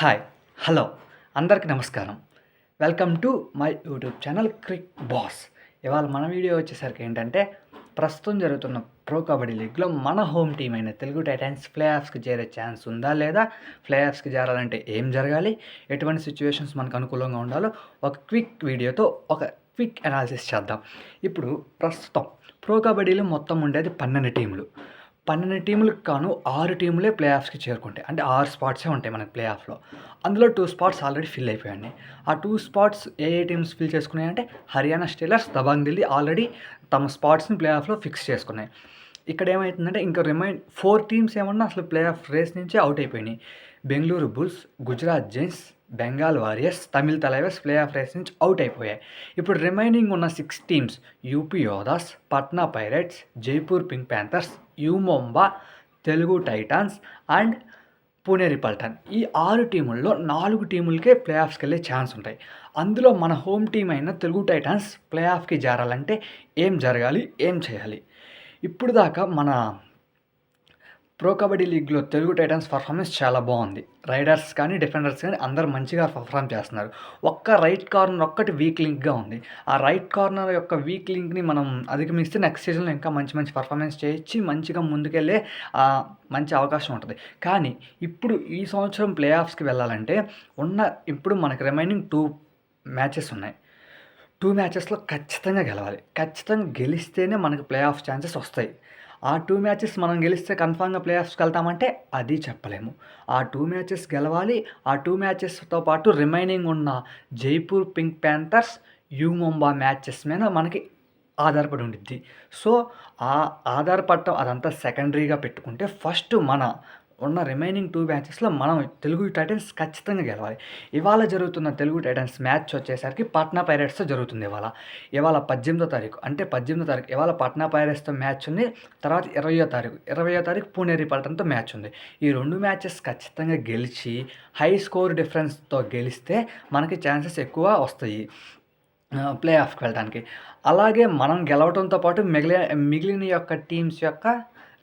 Hi hello అందరికి నమస్కారం. Welcome to my YouTube channel Crick Boss. ఇవాళ మన వీడియో వచ్చేసరికి ఏంటంటే ప్రస్తుతం జరుగుతున్న ప్రో కబడ్డీ లీగ్లో మన హోమ్ టీం అయిన తెలుగు టైటన్స్ ప్లే ఆఫ్స్కి చేరే ఛాన్స్ ఉందా లేదా ప్లే ఆఫ్స్కి చేరాలంటే ఏం జరగాలి ఎటువంటి సిచ్యువేషన్స్ మనకు అనుకూలంగా ఉండాలో ఒక క్విక్ వీడియోతో ఒక క్విక్ అనాలిసిస్ చేద్దాం. ఇప్పుడు ప్రస్తుతం ప్రో కబడ్డీలో మొత్తం ఉండేది పన్నెండు టీంలు పన్నెండు టీములకు కాను ఆరు టీములే ప్లే ఆఫ్స్కి చేరుకుంటాయి. అంటే ఆరు స్పాట్సే ఉంటాయి మనకి ప్లే ఆఫ్లో అందులో టూ స్పాట్స్ ఆల్రెడీ ఫిల్ అయిపోయాయి ఆ టూ స్పాట్స్ ఏ ఏ టీమ్స్ ఫిల్ చేసుకున్నాయంటే హర్యానా స్టేలర్స్ దబాంగ్ ఢిల్లీ ఆల్రెడీ తమ స్పాట్స్ని ప్లే ఆఫ్లో ఫిక్స్ చేసుకున్నాయి. ఇక్కడ ఏమవుతుందంటే ఇంకా రిమైన్ ఫోర్ టీమ్స్ ఏమన్నా అసలు ప్లే ఆఫ్ రేస్ నుంచి అవుట్ అయిపోయినాయి. Bengaluru bulls Gujarat Jains Bengal warriors Tamil Thalaivar's play of race నుంచి అవుట్ అయిపోయాయి. ఇప్పుడు రిమైనింగ్ ఉన్న six teams UP Yoddhas Patna pirates Jaipur Pink Panthers యూమొంబా Telugu Titans and Pune రిపల్టన్ ఈ ఆరు టీముల్లో నాలుగు టీములకే ప్లే ఆఫ్స్కి వెళ్ళే ఛాన్స్ ఉంటాయి. అందులో మన హోమ్ టీం అయిన తెలుగు టైటాన్స్ ప్లే ఆఫ్కి జారాలంటే ఏం జరగాలి ఏం చేయాలి? ఇప్పుడు దాకా మన ప్రో కబడ్డీ లీగ్లో తెలుగు టైటన్స్ పర్ఫార్మెన్స్ చాలా బాగుంది. రైడర్స్ కానీ డిఫెండర్స్ కానీ అందరు మంచిగా పర్ఫామ్ చేస్తున్నారు. ఒక్క రైట్ కార్నర్ ఒక్కటి వీక్ లింక్గా ఉంది. ఆ రైట్ కార్నర్ యొక్క వీక్ లింక్ని మనం అధిగమిస్తే నెక్స్ట్ సీజన్లో ఇంకా మంచి మంచి పర్ఫార్మెన్స్ చేయించి మంచిగా ముందుకెళ్ళే మంచి అవకాశం ఉంటుంది. కానీ ఇప్పుడు ఈ సంవత్సరం ప్లే ఆఫ్స్కి వెళ్ళాలంటే ఉన్న ఇప్పుడు మనకి రిమైనింగ్ టూ మ్యాచెస్ ఉన్నాయి. టూ మ్యాచెస్లో ఖచ్చితంగా గెలవాలి. ఖచ్చితంగా గెలిస్తేనే మనకి ప్లే ఆఫ్ ఛాన్సెస్ వస్తాయి. ఆ టూ మ్యాచెస్ మనం గెలిస్తే కన్ఫామ్గా ప్లే ఆఫ్స్కి వెళ్తామంటే అది చెప్పలేము. ఆ టూ మ్యాచెస్ గెలవాలి. ఆ టూ మ్యాచెస్తో పాటు రిమైనింగ్ ఉన్న Jaipur Pink Panthers U Mumba matches మీద మనకి ఆధారపడి ఉండిద్ది. సో ఆ ఆధారపడటం అదంతా సెకండరీగా పెట్టుకుంటే ఫస్ట్ మన ఉన్న రిమైనింగ్ టూ మ్యాచెస్లో మనం తెలుగు టైటన్స్ ఖచ్చితంగా గెలవాలి. ఇవాళ జరుగుతున్న తెలుగు టైటన్స్ మ్యాచ్ వచ్చేసరికి పాట్నా పైరేట్స్తో జరుగుతుంది ఇవాళ. ఇవాళ పద్దెనిమిదో తారీఖు అంటే పద్దెనిమిదో తారీఖు ఇవాళ పాట్నా పైరేట్స్తో మ్యాచ్ ఉంది తర్వాత ఇరవయో తారీఖు ఇరవయో తారీఖు పూణేరి పల్టన్తో మ్యాచ్ ఉంది. ఈ రెండు మ్యాచెస్ ఖచ్చితంగా గెలిచి హై స్కోర్ డిఫరెన్స్తో గెలిస్తే మనకి ఛాన్సెస్ ఎక్కువ వస్తాయి ప్లే ఆఫ్కి వెళ్ళడానికి. అలాగే మనం గెలవడంతో పాటు మిగిలిన మిగిలిన యొక్క టీమ్స్ యొక్క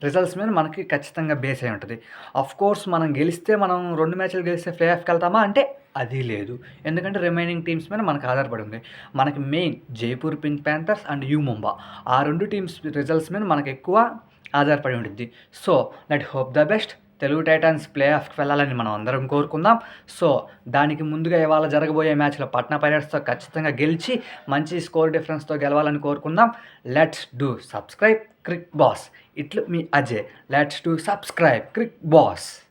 రిజల్ట్స్ మీద మనకి ఖచ్చితంగా బేస్ అయి ఉంటుంది. అఫ్ కోర్స్ మనం గెలిస్తే మనం రెండు మ్యాచ్లు గెలిస్తే ప్లే ఆఫ్కి వెళ్తామా అంటే అది లేదు. ఎందుకంటే రిమైనింగ్ టీమ్స్ మీద మనకు ఆధారపడి ఉంది. మనకి main Jaipur Pink Panthers and U Mumba ఆ రెండు టీమ్స్ రిజల్ట్స్ మీద మనకు ఎక్కువ ఆధారపడి ఉంటుంది so let hope the best Telugu Titans play ఆఫ్కి వెళ్ళాలని మనం అందరం కోరుకుందాం. సో దానికి ముందుగా ఇవాళ జరగబోయే మ్యాచ్లో పట్నా పైరట్స్తో ఖచ్చితంగా గెలిచి మంచి స్కోర్ డిఫరెన్స్తో గెలవాలని కోరుకుందాం. Let's do subscribe Crick Boss. ఇట్లు మీ Ajay. Let's do subscribe Crick Boss.